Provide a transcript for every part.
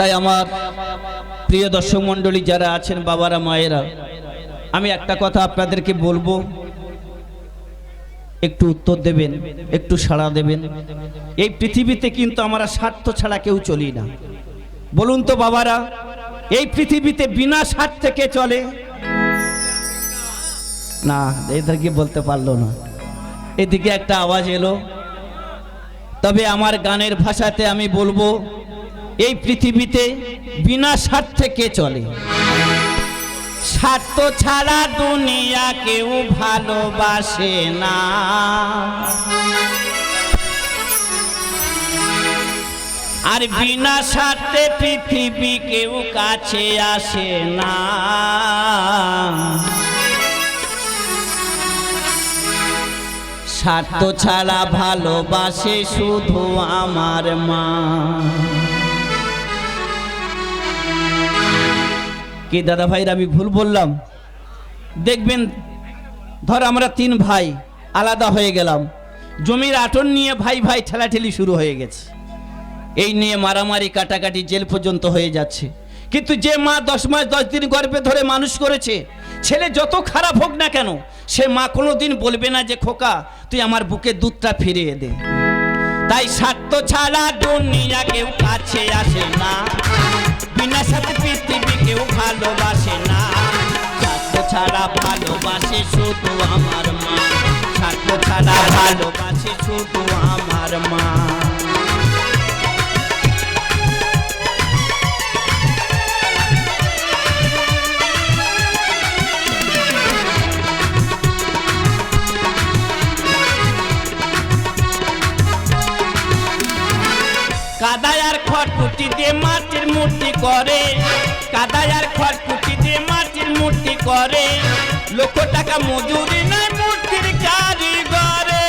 তাই আমার প্রিয় দর্শক মণ্ডলী, যারা আছেন বাবারা, মায়েরা, আমি একটা কথা আপনাদেরকে বলব। একটু উত্তর দেবেন, একটু সাড়া দেবেন। এই পৃথিবীতে কিন্তু আমরা স্বার্থ ছাড়া কেউ চলি না। বলুন তো বাবারা, এই পৃথিবীতে বিনা স্বার্থে কে চলে? না, এদেরকে বলতে পারল না। এদিকে একটা আওয়াজ এলো। তবে আমার গানের ভাষাতে আমি বলব, এই পৃথিবীতে বিনা স্বার্থে কে চলে? স্বার্থ ছাড়া দুনিয়া কেউ ভালোবাসে না। আর বিনা স্বার্থে পৃথিবী কেউ কাছে আসে না। স্বার্থ ছাড়া ভালোবাসে শুধু আমার মা। কি দাদা ভাইরা, আমি ভুল বললাম? দেখবেন, ধর আমরা তিন ভাই, আলাদা হয়ে গেলাম। জমির আটন নিয়ে ভাই ভাই ঠেলাঠেলি শুরু হয়ে গেছে। এই নিয়ে মারামারি, কাটাকাটি জেল পর্যন্ত হয়ে যাচ্ছে। কিন্তু যে মা দশ মাস, দশ দিন গর্ভে ধরে মানুষ করেছে ছেলে যত খারাপ হোক না কেন, সে মা কোনো দিন বলবে না যে, খোকা, তুই আমার বুকে দুধটা ফিরিয়ে দে। তাই স্বার্থ ছাড়া দুনিয়া কেউ কাছে আসে না। বিনা সাথে পৃথিবী কেউ ভালোবাসে না। স্বার্থ ছাড়া ভালোবাসে শুধু আমার মা। স্বার্থ ছাড়া ভালোবাসে শুধু আমার মা। কাদায় আর খড়কুটি দিয়ে মাটির মূর্তি করে। কাদায় আর খড়কুটি দিয়ে মাটির মূর্তি করে। লক্ষ টাকা মজুরি নাই মূর্তির কারিগরে।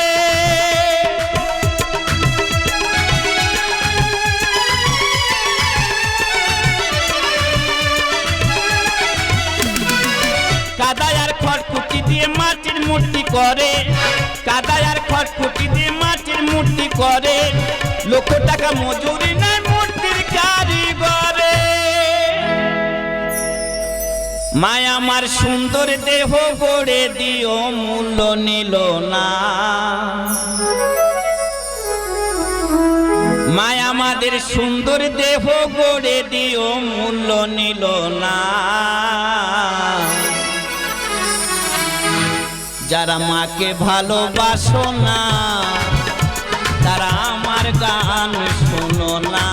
কাদায় আর খড়কুটি দিয়ে মাটির মূর্তি করে। কাদায় আর খড়কুটি দিয়ে মাটির মূর্তি করে। লক্ষ টাকা মজুরি নাই মূর্তির কারিগরে। মায় আমার সুন্দর দেহ গড়ে দিও, মূল্য নিল না। মায় আমাদের সুন্দর দেহ গড়ে দিও, মূল্য নিল না। যারা মাকে ভালোবাসো না গান শোনো না।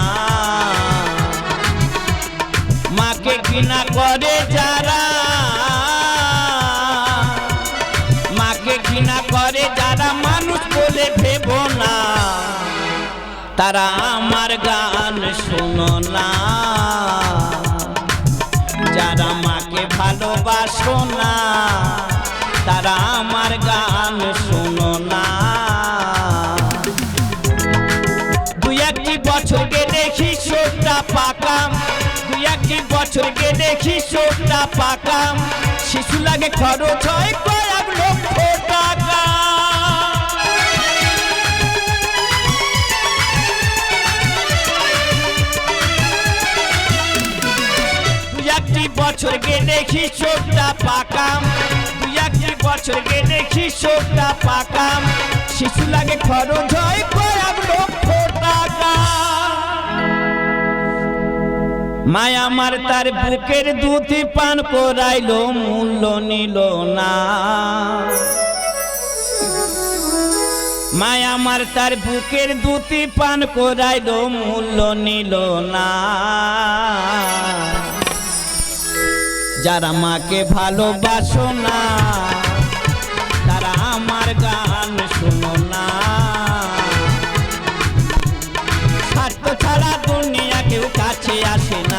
মাকে ঘৃণা করে যারা, মাকে ঘৃণা করে যারা মানুষ বলে ভেব না। তারা আমার গান শোনো না। যারা মাকে ভালোবাসো না, তারা আমার গান শোনো না। বছরকে দেখি সোটা পাকাম। দুই একটি বছরকে দেখি সোটা পাকাম। শিশু লাগে খরচ হয় কয়েক লক্ষ টাকা। দেখি চোখটা পাকাম। দুই একটি বছরকে দেখি চোখটা পাকাম। শিশু লাগে খরচ হয় কয়েক মায়া তার বুকের দুধি পান করাইলো, মূল্য নিল না। মায়া তার বুকের দুটি পান করাইলো, মূল্য নিল না। যারা মাকে ভালোবাসো না, তারা আমার গান শোনো না। ছাড়া দুনিয়া কেউ কাছে আসে না।